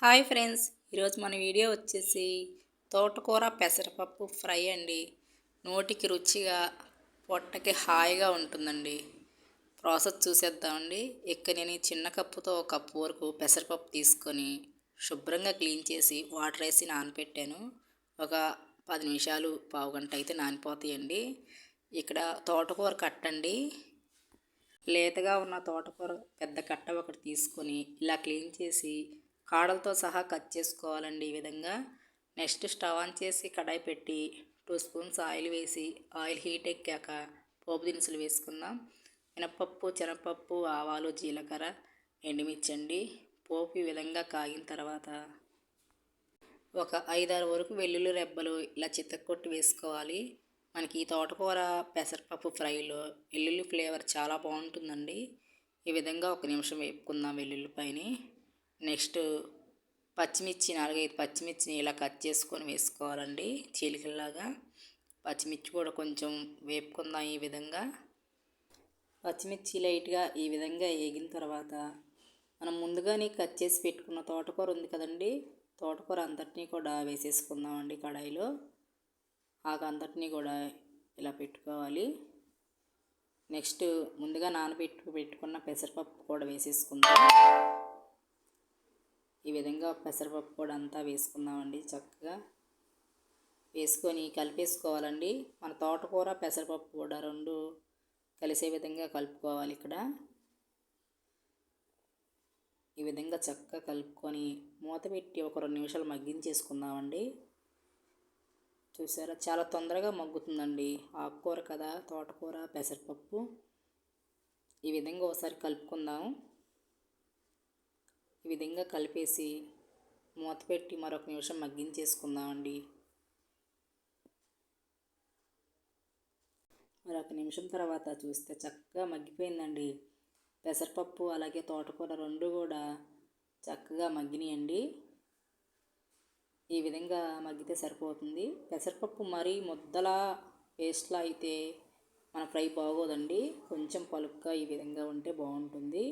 Hi friends ఈరోజు మన video వచ్చేసి తోటకూర పెసరపప్పు ఫ్రై అండి. నోటికి రుచిగా పొట్టకి హాయిగా ఉంటుందండి. ప్రాసెస్ చూసేద్దామండి. ఇక్కడ నేను చిన్న కప్పుతో ఒక కప్పు వరకు పెసరపప్పు తీసుకొని శుభ్రంగా క్లీన్ చేసి వాటర్ వేసి నానపెట్టాను. ఒక పది నిమిషాలు పావు గంట అయితే నానిపోతాయండి. ఇక్కడ తోటకూర కట్టండి. లేతగా ఉన్న తోటకూర పెద్ద కట్ట ఒకటి తీసుకొని ఇలా క్లీన్ చేసి కాడలతో సహా కట్ చేసుకోవాలండి ఈ విధంగా. నెక్స్ట్ స్టవ్ ఆన్ చేసి కడాయి పెట్టి టూ స్పూన్స్ ఆయిల్ వేసి ఆయిల్ హీట్ ఎక్కాక పోపు దినుసులు వేసుకుందాం. మినపప్పు శనగపప్పు ఆవాలు జీలకర్ర ఎండుమిర్చండి. పోపు ఈ విధంగా కాగిన తర్వాత ఒక ఐదారు వరకు వెల్లుల్లి రెబ్బలు ఇలా చిత్తకొట్టి వేసుకోవాలి. మనకి ఈ తోటకూర పెసరపప్పు ఫ్రైలో వెల్లుల్లి ఫ్లేవర్ చాలా బాగుంటుందండి. ఈ విధంగా ఒక నిమిషం వేపుకుందాం వెల్లుల్లిపైని నెక్స్ట్ పచ్చిమిర్చి నాలుగైదు పచ్చిమిర్చిని ఇలా కట్ చేసుకొని వేసుకోవాలండి చీలికల్లాగా. పచ్చిమిర్చి కూడా కొంచెం వేపుకుందాం ఈ విధంగా. పచ్చిమిర్చి లైట్గా ఈ విధంగా వేగిన తర్వాత మనం ముందుగానే కట్ చేసి పెట్టుకున్న తోటకూర ఉంది కదండి తోటకూర అంతటినీ కూడా వేసేసుకుందామండి కడాయిలో. ఆకు అంతటినీ కూడా ఇలా పెట్టుకోవాలి. నెక్స్ట్ ముందుగా నానబెట్టు పెట్టుకున్న పెసరపప్పు కూడా వేసేసుకుందాం. ఈ విధంగా పెసరపప్పు కూడా అంతా వేసుకుందామండి చక్కగా. వేసుకొని కలిపేసుకోవాలండి. మన తోటకూర పెసరపప్పు కూడా రెండు కలిసే విధంగా కలుపుకోవాలి ఇక్కడ. ఈ విధంగా చక్కగా కలుపుకొని మూత పెట్టి ఒక రెండు నిమిషాలు మగ్గించేసుకుందామండి. చూసారా? చాలా తొందరగా మగ్గుతుందండి ఆకుకూర కదా తోటకూర పెసరపప్పు. ఈ విధంగా ఒకసారి కలుపుకుందాం ఈ విధంగా కలిపేసి మూత పెట్టి మరొక నిమిషం మగ్గించేసుకుందామండి. మరొక నిమిషం తర్వాత చూస్తే చక్కగా మగ్గిపోయిందండి. పెసరపప్పు అలాగే తోటకూర రెండు కూడా చక్కగా మగ్గినాయండి. ఈ విధంగా మగ్గితే సరిపోతుంది. పెసరపప్పు మరీ ముద్దలా పేస్ట్లా అయితే మన ఫ్రై బాగోదండి. కొంచెం పలుక్గా ఈ విధంగా ఉంటే బాగుంటుంది.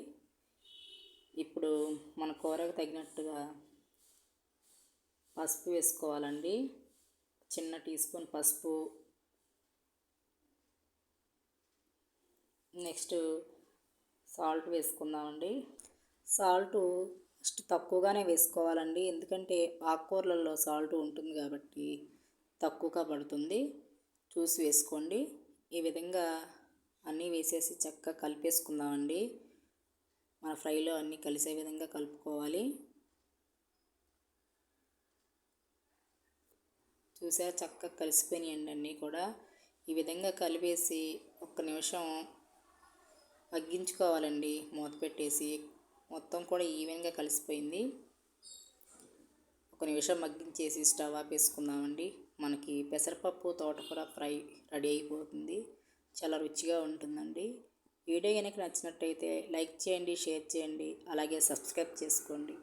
ఇప్పుడు మన కూరకు తగినట్టుగా పసుపు వేసుకోవాలండి. చిన్న టీ స్పూన్ పసుపు. నెక్స్ట్ సాల్ట్ వేసుకుందామండి. సాల్ట్ ఫస్ట్ తక్కువగానే వేసుకోవాలండి. ఎందుకంటే ఆకుకూరలలో సాల్ట్ ఉంటుంది కాబట్టి తక్కువగా పడుతుంది. చూసి వేసుకోండి. ఈ విధంగా అన్నీ వేసేసి చక్కగా కలిపేసుకుందామండి. మన ఫ్రైలో అన్నీ కలిసే విధంగా కలుపుకోవాలి. చూసారు? చక్కగా కలిసిపోయినాయండి అన్నీ కూడా. ఈ విధంగా కలిపేసి ఒక్క నిమిషం మగ్గించుకోవాలండి. మూత పెట్టేసి మొత్తం కూడా ఈవెన్గా కలిసిపోయింది. ఒక నిమిషం మగ్గించేసి స్టవ్ ఆపేసుకుందామండి. మనకి పెసరపప్పు తోటకూర ఫ్రై రెడీ అయిపోతుంది. చాలా రుచిగా ఉంటుందండి. వీడియో కనుక నచ్చినట్టయితే లైక్ చేయండి షేర్ చేయండి అలాగే సబ్స్క్రైబ్ చేసుకోండి.